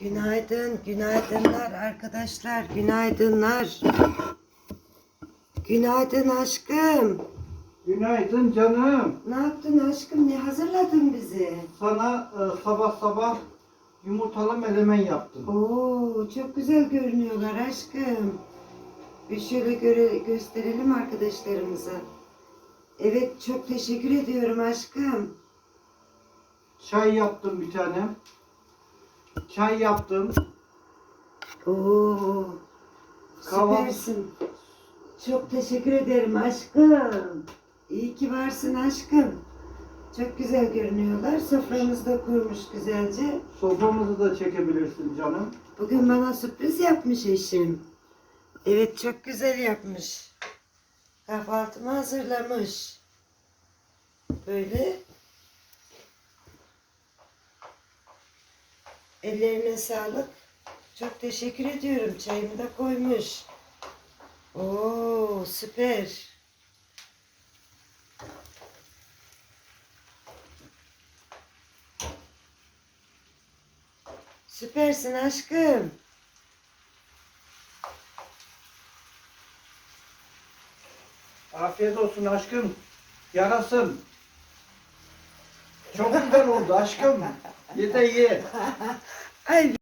Günaydın, günaydınlar arkadaşlar, günaydınlar. Günaydın aşkım. Günaydın canım. Ne yaptın aşkım? Ne hazırladın bize? Sana e, sabah sabah yumurtalı melemen yaptım. Oo, çok güzel görünüyorlar aşkım. Bir şöyle göre gösterelim arkadaşlarımıza. Evet, çok teşekkür ediyorum aşkım. Çay yaptım bir tane. Çay yaptım. Oo, Kahvaltı- süpersin. Çok teşekkür ederim aşkım. İyi ki varsın aşkım. Çok güzel görünüyorlar. Soframızı da kurmuş güzelce. Soframızı da çekebilirsin canım. Bugün bana sürpriz yapmış eşim. Evet çok güzel yapmış. Kahvaltımı hazırlamış. Böyle. Ellerine sağlık. Çok teşekkür ediyorum. Çayımı da koymuş. Oo süper. Süpersin aşkım. Afiyet olsun aşkım. Yarasın. Çok güzel oldu aşkım. 别在意，哎。